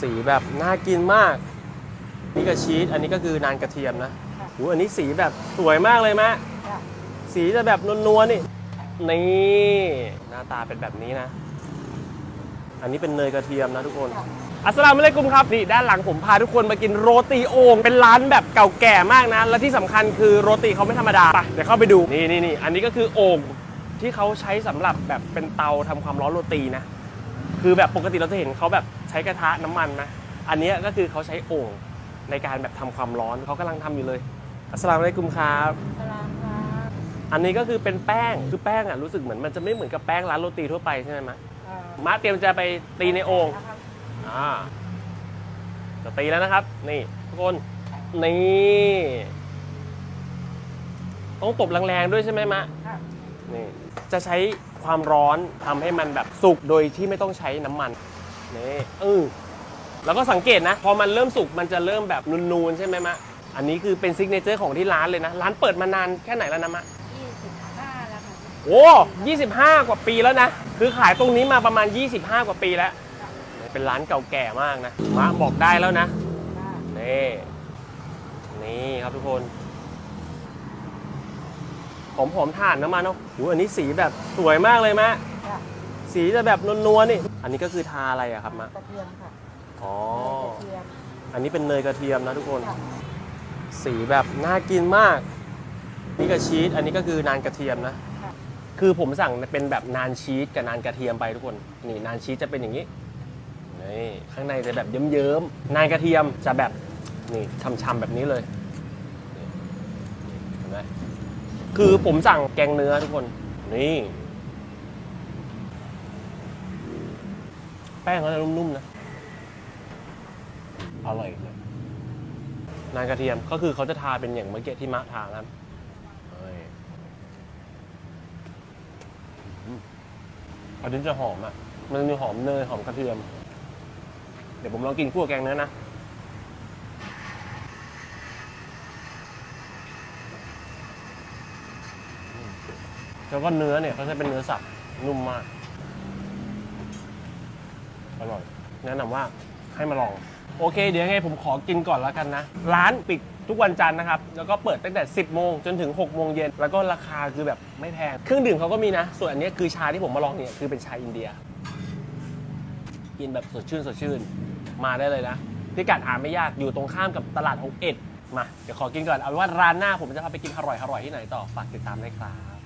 สีแบบน่ากินมาก นี่ก็ชีสอันนี้ก็คือนานกระเทียมนะค่ะโหอันนี้สีแบบสวยมากเลยมะจ้ะสีจะแบบนวลๆนี่นี่หน้าตาเป็นแบบนี้นะ อันนี้เป็นเนยกระเทียมนะทุกคนค่ะอัสสลามุอะลัยกุมครับนี่ด้านหลังผมพาทุกคนมากินโรตีโอ่งเป็นร้านแบบเก่าแก่มากนะ และที่สำคัญคือโรตีเขาไม่ธรรมดาไปเดี๋ยวเข้าไปดูนี่นี่นี่อันนี้ก็คือโอ่งที่เขาใช้สำหรับแบบเป็นเตาทำความร้อนโรตีนะ คือแบบปกติเราจะเห็นเขาแบบ ใช้กระทะน้ำมันนะ อันเนี้ยก็คือเขาใช้โอ่งในการแบบทำความร้อนเขากำลังทำอยู่เลยอัสสลามุอะลัยกุมครับตารางครับอันนี้ก็คือเป็นแป้งคือแป้งอะรู้สึกเหมือนมันจะไม่เหมือนกับแป้งร้านโรตีทั่วไปใช่ไหมมะเอ่อมะเตรียมจะไปตีในโอ่งนะครับอ่าจะตีแล้วนะครับ นี่ทุกคนนี่ต้องตบแรงๆด้วยใช่ไหมมะค่ะนี่จะใช้ความร้อนทำให้มันแบบสุกโดยที่ไม่ต้องใช้น้ำมัน นี่เออแล้วก็สังเกตนะ พอมันเริ่มสุกมันจะเริ่มแบบนูนๆ ใช่ไหมมะ อันนี้คือเป็นซิกเนเจอร์ของที่ร้านเลยนะ ร้านเปิดมานานแค่ไหนแล้วนะมะยี่สิบห้าแล้วค่ะโอ้25 กว่าปีแล้วนะ คือขายตรงนี้มาประมาณ 25 กว่าปีแล้ว เป็นร้านเก่าแก่มากนะมะบอกได้แล้วนะค่ะนี่นี่ครับทุกคนหอมหอมๆถ่านน้ำมันเนาะโหอันนี้สีแบบสวยมากเลยมะจ้ะ สีจะแบบนวลๆนี่ อันนี้ก็คือทาอะไรอะครับมะกระเทียมค่ะอ๋อกระเทียมอันนี้เป็นเนยกระเทียมนะทุกคน ค่ะสีแบบน่ากินมาก นี่ก็ชีส อันนี้ก็คือนานกระเทียมนะค่ะคือผมสั่งเป็นแบบนานชีสกับนานกระเทียมไปทุกคน นี่นานชีสจะเป็นอย่างนี้ นี่ข้างในจะแบบเยิ้มๆ นานกระเทียมจะแบบนี่ช่ำๆแบบนี้เลยนี่เห็นไหมคือผมสั่งแกงเนื้อทุกคน นี่ แป้งเขาจะนุ่มๆนะ อร่อยเลยนานกระเทียมก็คือเขาจะทาเป็นอย่างเมื่อกี้ที่มะทานะครับเฮ้ยอืมอันนี้จะหอมอะ มันจะมีหอมเนยหอมกระเทียม เดี๋ยวผมลองกินคั่วแกงเนื้อนะแล้วก็เนื้อเนี่ยเขาจะเป็นเนื้อสับนุ่มมาก อร่อย แนะนำว่าให้มาลอง โอเค เดี๋ยวยังไงผมขอกินก่อนแล้วกันนะ ร้านปิดทุกวันจันทร์นะครับ แล้วก็เปิดตั้งแต่ 10 โมงจนถึง 6 โมงเย็น แล้วก็ราคาคือแบบไม่แพง เครื่องดื่มเขาก็มีนะ ส่วนอันนี้คือชาที่ผมมาลองเนี่ยคือเป็นชาอินเดีย กินแบบสดชื่นสดชื่น มาได้เลยนะพิกัดหาไม่ยากอยู่ตรงข้ามกับตลาดหกเอ็ดมา เดี๋ยวขอกินก่อน เอาเป็นว่าร้านหน้าผมจะพาไปกินอร่อยๆที่ไหนต่อ ฝากติดตามด้วยครับ